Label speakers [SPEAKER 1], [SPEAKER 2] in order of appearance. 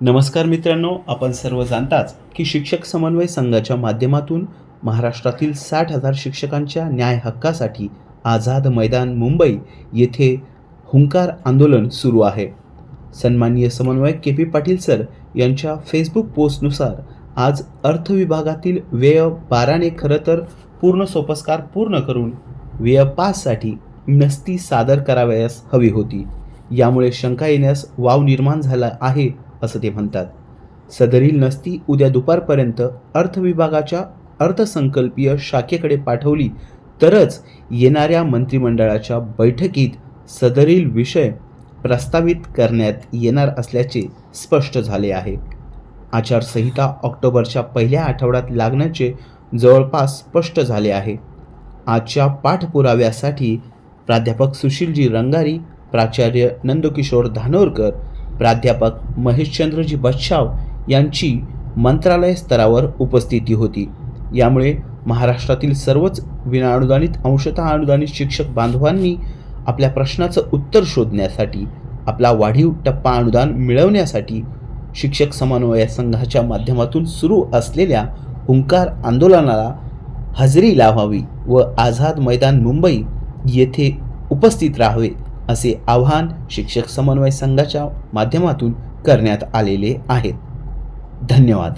[SPEAKER 1] नमस्कार मित्रांनो आपण सर्व जाणताच की शिक्षक समन्वय संघाच्या माध्यमातून महाराष्ट्रातील साठ हजार शिक्षकांच्या न्याय हक्कासाठी आझाद मैदान मुंबई येथे हुंकार आंदोलन सुरू आहे. सन्माननीय समन्वयक के पी पाटील सर यांच्या फेसबुक पोस्टनुसार आज अर्थ विभागातील व्यय बाराने खरं तर पूर्ण सोपस्कार पूर्ण करून व्यय पाचसाठी नसती सादर करावयास हवी होती. यामुळे शंका येण्यास वाव निर्माण झाला आहे असं ते म्हणतात. सदरील नसती उद्या दुपारपर्यंत अर्थ विभागाच्या अर्थसंकल्पीय शाखेकडे पाठवली तरच येणाऱ्या मंत्रिमंडळाच्या बैठकीत सदरील विषय प्रस्तावित करण्यात येणार असल्याचे स्पष्ट झाले आहे. आचारसंहिता ऑक्टोबरच्या पहिल्या आठवड्यात लागण्याचे जवळपास स्पष्ट झाले आहे. आजच्या पाठपुराव्यासाठी प्राध्यापक सुशीलजी रंगारी प्राचार्य नंदकिशोर धानोरकर प्राध्यापक महेशचंद्रजी बच्छाव यांची मंत्रालय स्तरावर उपस्थिती होती. यामुळे महाराष्ट्रातील सर्वच विनाअनुदानित अंशतः अनुदानित शिक्षक बांधवांनी आपल्या प्रश्नाचं उत्तर शोधण्यासाठी आपला वाढीव टप्पा अनुदान मिळवण्यासाठी शिक्षक समन्वय संघाच्या माध्यमातून सुरू असलेल्या हुंकार आंदोलनाला हजेरी लावावी व आझाद मैदान मुंबई येथे उपस्थित राहावे. असे आव्हान शिक्षक समन्वय संघाच्या माध्यमातून करण्यात आलेले आहेत. धन्यवाद.